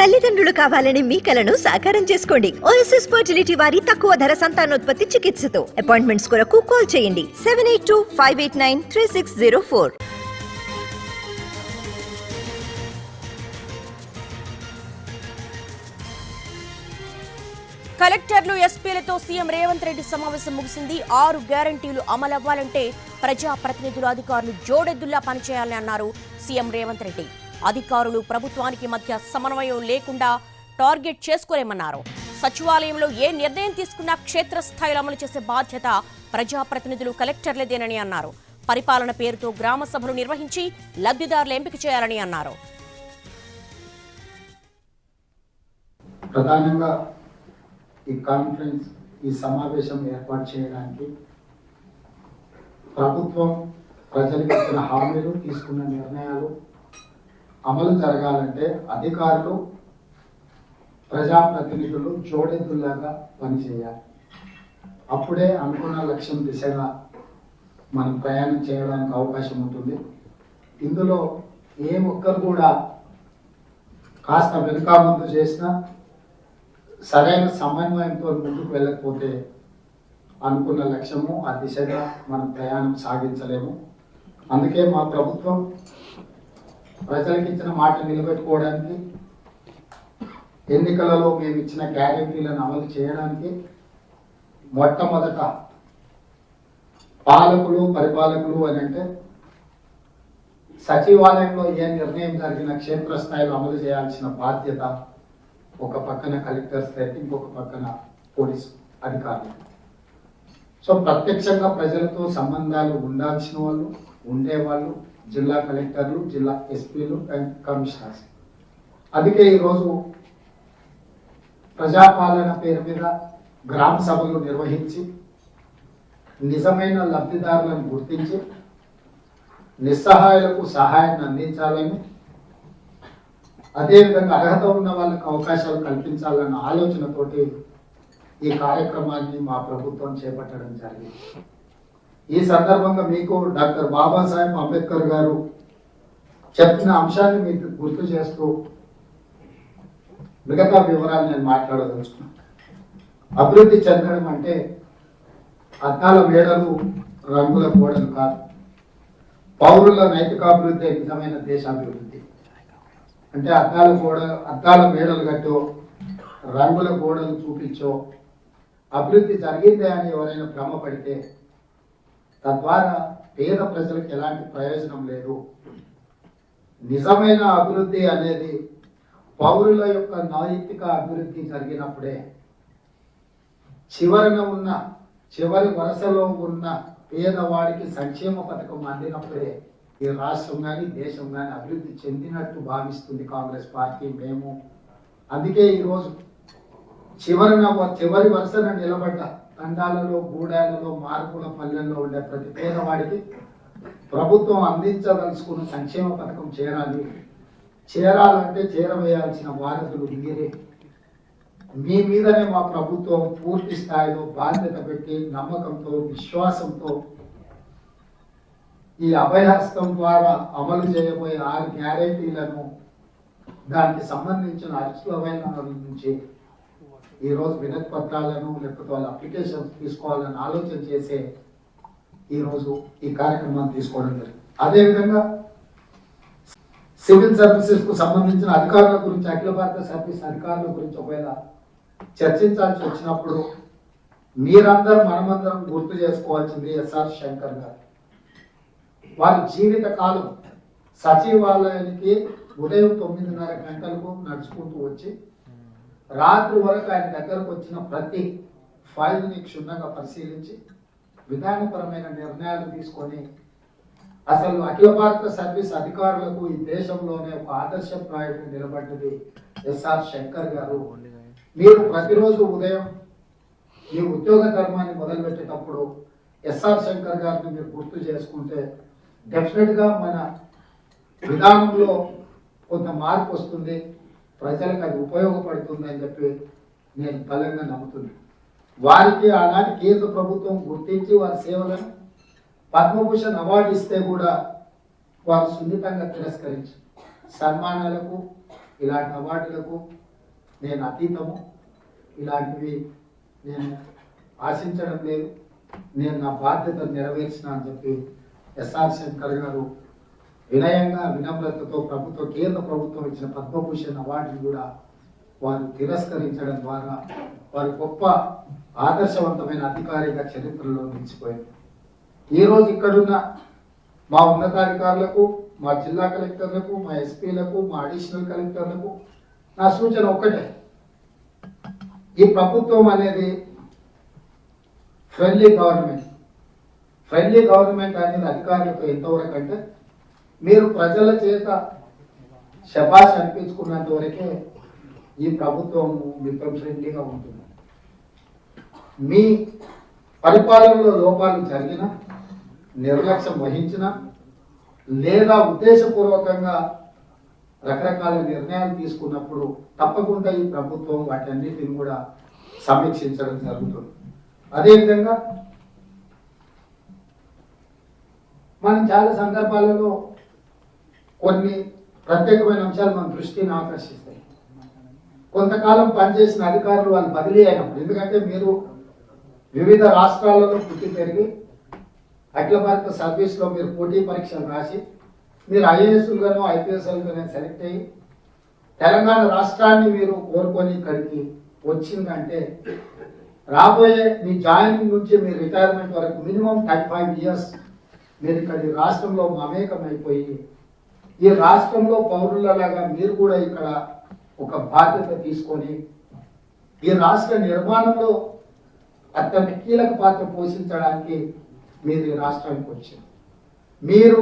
తల్లిదండ్రులు కావాలని మీ కలను సాకారం చేసుకోండి. ఓఎస్ఎస్ ఫర్టిలిటీ వారి తక్కువ ధర సంతానోత్పత్తి చికిత్సతో. అపాయింట్మెంట్స్ కొరకు కాల్ చేయండి. Seven eight two five eight nine three six zero four కలెక్టర్లు ఎస్పీలతో సీఎం రేవంత్ రెడ్డి సమావేశం ముగిసింది. ఆరు గ్యారంటీలు అమలవ్వాలంటే ప్రజాప్రతినిధులు అధికారులు జోడెద్దుల్లా పనిచేయాలని అన్నారు సీఎం రేవంత్ రెడ్డి. అధికారులు ప్రభుత్వానికి మధ్య సమన్వయం లేకుండా టార్గెట్ చేసుకోలేమన్నారు సచివాలయంలో ఏ నిర్ణయం తీసుకున్నా క్షేత్రస్థాయిలో అమలు చేసే బాధ్యత ప్రజాప్రతినిధులు కలెక్టర్లదేనని అన్నారు. పరిపాలన పేరుతో గ్రామ సభలు నిర్వహించి లబ్ధిదారులు ఎంపిక చేయాలని అన్నారు. ప్రధానంగా ఈ కాన్ఫరెన్స్ ఈ సమావేశం ఏర్పాటు చేయడానికి ప్రభుత్వం ప్రజలకు ఇచ్చిన హామీలు తీసుకున్న నిర్ణయాలు అమలు జరగాలంటే అధికారులు ప్రజాప్రతినిధులు జోడెద్దులాగా పనిచేయాలి. అప్పుడే అనుకున్న లక్ష్యం దిశగా మనం ప్రయాణం చేయడానికి అవకాశం ఉంటుంది. ఇందులో ఏ ఒక్కరు కూడా కాస్త వెనుక ముందు చేసినా సరైన సమన్వయంతో ముందుకు వెళ్ళకపోతే అనుకున్న లక్ష్యము ఆ దిశగా మనం ప్రయాణం సాగించలేము. అందుకే మా ప్రభుత్వం ప్రజలకు ఇచ్చిన మాటలు నిలబెట్టుకోవడానికి ఎన్నికలలో మేము ఇచ్చిన గ్యారెంటీలను అమలు చేయడానికి మొట్టమొదట పాలకులు పరిపాలకులు అని అంటే సచివాలయంలో ఏ నిర్ణయం జరిగిన క్షేత్రస్థాయిలో అమలు చేయాల్సిన బాధ్యత ఒక పక్కన కలెక్టర్ స్థాయి ఇంకొక పక్కన పోలీస్ అధికారులు. సో ప్రత్యక్షంగా ప్రజలతో సంబంధాలు ఉండాల్సిన వాళ్ళు ఉండేవాళ్ళు జిల్లా కలెక్టర్లు జిల్లా ఎస్పీలు అండ్ కమిషనర్స్. అందుకే ఈరోజు ప్రజాపాలన పేరు మీద గ్రామ సభలు నిర్వహించి నిజమైన లబ్ధిదారులను గుర్తించి నిస్సహాయులకు సహాయాన్ని అందించాలని అదేవిధంగా అర్హత ఉన్న వాళ్ళకి అవకాశాలు కల్పించాలన్న ఆలోచనతోటి ఈ కార్యక్రమాన్ని మా ప్రభుత్వం చేపట్టడం జరిగింది. ఈ సందర్భంగా మీకు డాక్టర్ బాబాసాహెబ్ అంబేద్కర్ గారు చెప్పిన అంశాన్ని మీకు గుర్తు చేస్తూ మిగతా వివరాలు నేను మాట్లాడదలుచుకున్నాను. అభివృద్ధి చెందడం అంటే అద్దాల మేడలు రంగుల గోడలు కాదు. పౌరుల నైతికాభివృద్ధి నిజమైన దేశాభివృద్ధి? అంటే అద్దాల గోడ అద్దాల మేడలు కట్టో రంగుల గోడలు చూపించో అభివృద్ధి జరిగిందే అని ఎవరైనా భ్రమపడితే తద్వారా పేద ప్రజలకు ఎలాంటి ప్రయోజనం లేదు. నిజమైన అభివృద్ధి అనేది పౌరుల యొక్క నైతిక అభివృద్ధి జరిగినప్పుడే చివరన ఉన్న చివరి వరుసలో ఉన్న పేదవాడికి సంక్షేమ పథకం అందినప్పుడే ఈ రాష్ట్రం కానీ దేశం కానీ అభివృద్ధి చెందినట్టు భావిస్తుంది కాంగ్రెస్ పార్టీ మేము. అందుకే ఈరోజు చివరిన చివరి వరుసన నిలబడ్డ తండాలలో గూడాలలో మార్పుల పల్లెల్లో ఉండే ప్రతి పేదవాడికి ప్రభుత్వం అందించదలుచుకున్న సంక్షేమ పథకం చేరాలి. చేరాలంటే చేరవేయాల్సిన వారసులు మీరే. మీ మీదనే మా ప్రభుత్వం పూర్తి స్థాయిలో బాధ్యత పెట్టి నమ్మకంతో విశ్వాసంతో ఈ అభయహస్తం ద్వారా అమలు చేయబోయే ఆరు గ్యారెంటీలను దానికి సంబంధించిన అర్చులమైన నుంచి ఈరోజు వినతి పత్రాలను లేకపోతే వాళ్ళ అప్లికేషన్స్ తీసుకోవాలని ఆలోచన చేసే ఈరోజు ఈ కార్యక్రమాన్ని తీసుకోవడం జరిగింది. అదేవిధంగా సివిల్ సర్వీసెస్కు సంబంధించిన అధికారుల గురించి అఖిల భారత సర్వీస్ అధికారుల గురించి ఒకవేళ చర్చించాల్సి వచ్చినప్పుడు మీరందరూ మనమందరం గుర్తు చేసుకోవాల్సింది ఎస్ఆర్ శంకర్ గారు. వారి జీవిత కాలం సచివాలయానికి ఉదయం తొమ్మిదిన్నర గంటలకు నడుచుకుంటూ వచ్చి రాత్రి వరకు ఆయన దగ్గరకు వచ్చిన ప్రతి ఫైల్ని క్షుణ్ణంగా పరిశీలించి విధానపరమైన నిర్ణయాలు తీసుకొని అసలు అఖిల భారత సర్వీస్ అధికారులకు ఈ దేశంలోనే ఒక ఆదర్శప్రాయంగా నిలబడ్డది ఎస్ఆర్ శంకర్ గారు. మీరు ప్రతిరోజు ఉదయం మీ ఉద్యోగ ధర్మాన్ని మొదలుపెట్టేటప్పుడు ఎస్ఆర్ శంకర్ గారిని మీరు గుర్తు చేసుకుంటే డెఫినెట్గా మన విధానంలో కొంత మార్పు వస్తుంది. ప్రజలకు అది ఉపయోగపడుతుంది అని చెప్పి నేను బలంగా నమ్ముతున్నాను. వారికి ఆనాటి కేంద్ర ప్రభుత్వం గుర్తించి వారి సేవలను పద్మభూషణ్ అవార్డు ఇస్తే కూడా వారు సున్నితంగా తిరస్కరించి సన్మానాలకు ఇలాంటి అవార్డులకు నేను అతీతము. ఇలాంటివి నేను ఆశించడం లేదు. నేను నా బాధ్యత నెరవేర్చిన అని చెప్పి ఎస్ఆర్ శంకర్ గారు వినయంగా వినమ్రతతో ప్రభుత్వ కేంద్ర ప్రభుత్వం ఇచ్చిన పద్మభూషణ్ అవార్డును కూడా వారు తిరస్కరించడం ద్వారా వారు గొప్ప ఆదర్శవంతమైన అధికారిగా చరిత్రలో నిలిచిపోయింది. ఈరోజు ఇక్కడున్న మా ఉన్నతాధికారులకు మా జిల్లా కలెక్టర్లకు మా ఎస్పీలకు మా అడిషనల్ కలెక్టర్లకు నా సూచన ఒక్కటే. ఈ ప్రభుత్వం అనేది ఫ్రెండ్లీ గవర్నమెంట్. ఫ్రెండ్లీ గవర్నమెంట్ అనేది అధికారులకు ఎంతవరకు అంటే మీరు ప్రజల చేత శబాష్ అనిపించుకున్నంత వరకే ఈ ప్రభుత్వం మీతో ఫ్రెండ్లీగా ఉంటుంది. మీ పరిపాలనలో లోపాలు జరిగిన నిర్లక్ష్యం వహించిన లేదా ఉద్దేశపూర్వకంగా రకరకాల నిర్ణయాలు తీసుకున్నప్పుడు తప్పకుండా ఈ ప్రభుత్వం వాటన్నిటిని కూడా సమీక్షించడం జరుగుతుంది. అదేవిధంగా మనం చాలా సందర్భాలలో కొన్ని ప్రత్యేకమైన అంశాలు మన దృష్టిని ఆకర్షిస్తాయి. కొంతకాలం పనిచేసిన అధికారులు వాళ్ళు బదిలీ అయినప్పుడు ఎందుకంటే మీరు వివిధ రాష్ట్రాలలో పుట్టి పెరిగి అఖిల భారత సర్వీస్లో మీరు పోటీ పరీక్షలు రాసి మీరు ఐఏఎస్లుగానో ఐపీఎస్ఎల్గానో సెలెక్ట్ అయ్యి తెలంగాణ రాష్ట్రాన్ని మీరు కోరుకొని ఇక్కడికి వచ్చిందంటే రాబోయే మీ జాయినింగ్ నుంచి మీ రిటైర్మెంట్ వరకు మినిమం థర్టీ ఫైవ్ ఇయర్స్ మీరు ఇక్కడ రాష్ట్రంలో మమేకమైపోయి ఈ రాష్ట్రంలో పౌరులలాగా మీరు కూడా ఇక్కడ ఒక బాధ్యత తీసుకొని ఈ రాష్ట్ర నిర్మాణంలో అత్యంత కీలక పాత్ర పోషించడానికి మీరు ఈ రాష్ట్రానికి వచ్చారు. మీరు